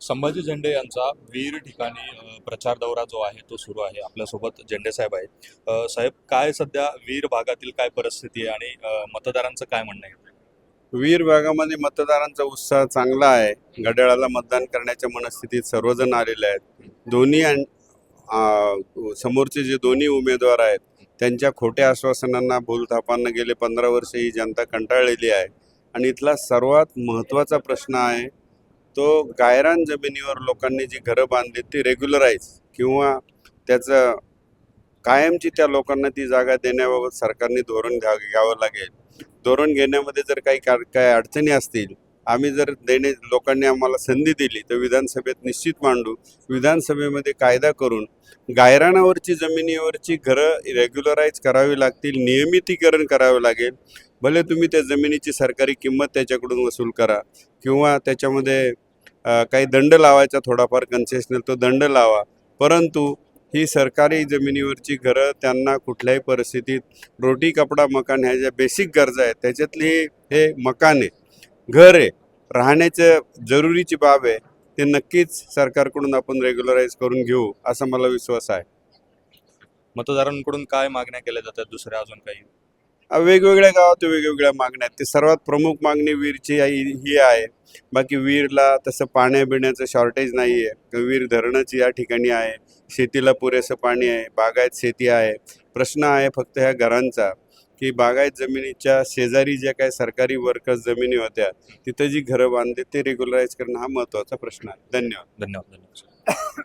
संभाजी झेंडे यांचा वीर ठिकाणी प्रचार दौरा जो आहे तो सुरू आहे. आपल्यासोबत झेंडे साहेब आहेत. साहेब काय सध्या वीर भागातील काय परिस्थिती आहे आणि मतदारांचं काय म्हणणं आहे? वीर भागामध्ये मतदारांचा उत्साह चांगला आहे. घड्याळाला मतदान करण्याच्या मनस्थितीत सर्वजण आलेले आहेत. दोन्ही समोरचे जे दोन्ही उमेदवार आहेत त्यांच्या खोट्या आश्वासनांना भूलथापांना गेले पंधरा वर्ष ही जनता कंटाळलेली आहे. आणि इथला सर्वात महत्त्वाचा प्रश्न आहे तो गायरान जमिनीवर लोकांनी जी घरं बांधली ती रेग्युलराईज किंवा त्याचं कायमची त्या लोकांना ती जागा देण्याबाबत सरकारने धोरण घ्या घ्यावं लागेल. धोरण घेण्यामध्ये जर काही का- काही अडचणी असतील आम्ही जर देणे लोकांनी आम्हाला संधी दिली तर विधानसभेत निश्चित मांडू विधानसभेमध्ये कायदा करून गायरानावरची जमिनीवरची घरं रेग्युलराईज करावी लागतील नियमितीकरण करावे लागेल. भले तुम्ही त्या जमिनीची सरकारी किंमत त्याच्याकडून वसूल करा किंवा त्याच्यामध्ये काही दंड लावायचा थोडाफार कन्सेशनल तो दंड लावा. परंतु ही सरकारी जमिनीवरची घरं त्यांना कुठल्याही परिस्थितीत रोटी कपडा मकान ह्या ज्या बेसिक गरजा आहेत त्याच्यातली हे मकान आहे. घर आहे. राहण्याचं जरुरीची बाब आहे. ते नक्कीच सरकारकडून आपण रेग्युलराईज करून घेऊ असा मला विश्वास आहे. मतदारांकडून काय मागण्या केल्या जातात दुसऱ्या अजून काही? वेगवेगळ्या गावात वेगवेगळ्या मागण्या आहेत. ते सर्वात प्रमुख मागणी वीरची ही आहे. बाकी वीरला तसं पाण्या बिण्याचं शॉर्टेज नाही आहे वीर धरणच या ठिकाणी आहे. शेतीला पुरेसं पाणी आहे. बागायत शेती आहे. प्रश्न आहे फक्त ह्या घरांचा. की बागायत जमिनीच्या शेजारी ज्या काही सरकारी वर्कर्स जमिनी होत्या तिथं जी घरं बांधली ते रेग्युलराईज करणं हा महत्त्वाचा प्रश्न आहे. धन्यवाद. धन्यवाद धन्यवाद.